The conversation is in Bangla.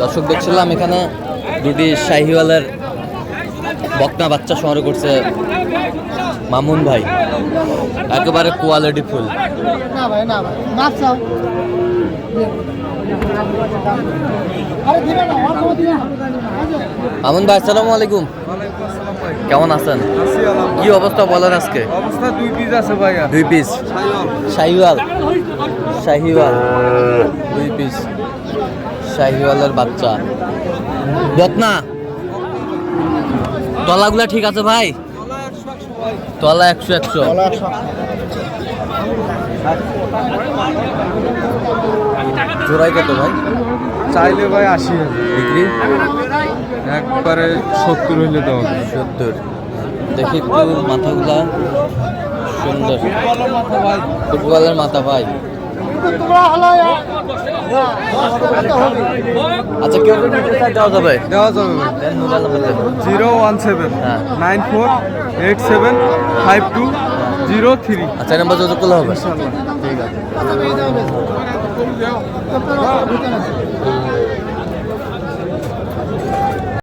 দর্শক দেখছিলাম এখানে দুটি শাহিওয়ালের বকনা বাচ্চা সংগ্রহ করছে মামুন ভাই। একেবারে কোয়ালিটি ফুল। মামুন ভাই, আসসালামু আলাইকুম। কেমন আছেন? কি অবস্থা বলেন আজকে? অবস্থা দুই পিস আছে ভাইয়া। দুই পিস শাহিওয়াল। শাহিওয়াল। দুই পিস শাহিওয়ালের বাচ্চা। বকনা তলাগুলা ঠিক আছে ভাই? তলা একশো একশো। জোড়াই কত ভাই? চাইলে ভাই আশি বিক্রি? একবারে সত্তর হইলে হবে। সত্তর। দেখি একটু মাথাগুলা সুন্দর। ফুটবলের মাথা ভাই। আচ্ছা কেউ দেওয়া যাবে? দেওয়া যাবে জিরো ওয়ান সেভেন হ্যাঁ। Nine four eight seven five two zero three. আচ্ছা নাম্বার যোগাযোগ করলে হবে। ঠিক আছে। আচ্ছা,